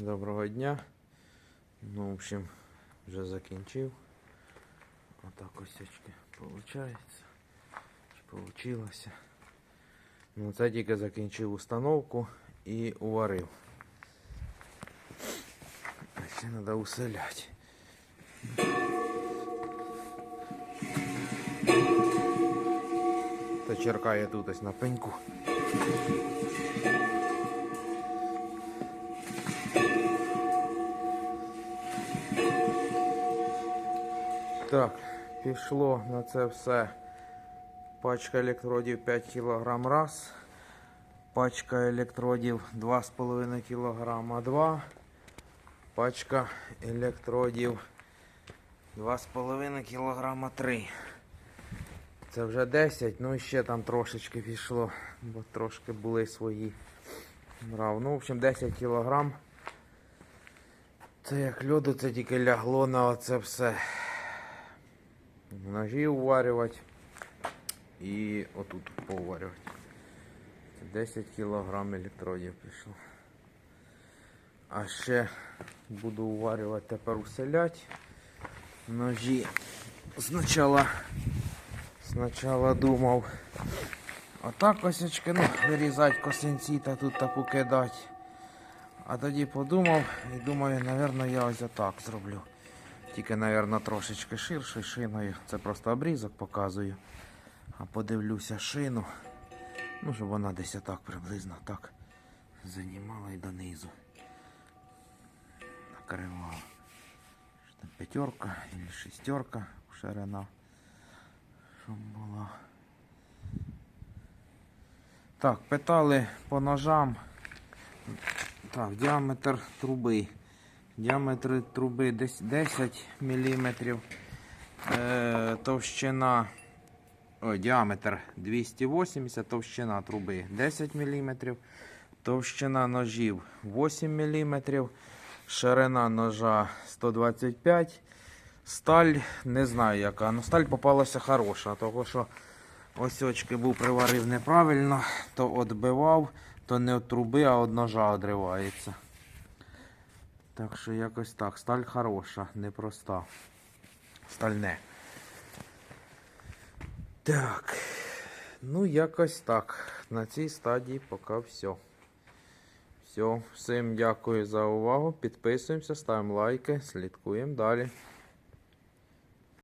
Доброго дня. Ну, в общем, вже закінчив. Отак ось очки. Чи получилося. Ну, це тільки закінчив установку і уварив. Ще треба уселяти. Та черкає тут ось на пеньку. Так, пішло на це все. Пачка електродів 5 кг раз. Пачка електродів 2,5 кг 2. Пачка електродів 2,5 кг 3. Це вже 10, ну і ще там трошечки пішло, бо трошки були свої. Брав. Ну, в общем, 10 кг. Це як льоду, це тільки лягло на оце все. Ножі уварювати і отут поварювати. Це 10 кг електродів пішло. А ще буду уварювати тепер уселять. Ножі спочатку, спочатку думав отак косячки, ну, вирізати косинці та тут та покидати. А тоді подумав і думаю, напевно, я ось отак зроблю. Тільки, мабуть, трошечки ширшою шиною. Це просто обрізок показую. А подивлюся шину. Ну, щоб вона десь отак приблизно так занімала і донизу. Накривала. Там п'ятерка або шестерка ширина. Щоб була. Так, питали по ножам. Так, діаметр труби. Діаметр труби десь 10 мм. Е, товщина. О, діаметр 280, товщина труби 10 мм. Товщина ножів 8 мм. Ширина ножа 125 Сталь не знаю яка. але сталь попалася хороша, тому що ось очки був приварив неправильно, то відбивав, то не від труби, а від ножа відривається. Так що якось так. Сталь хороша, непроста. Стальне. Так. Ну, якось так. На цій стадії поки все. Все. Всім дякую за увагу. Підписуємося, ставимо лайки, слідкуємо далі.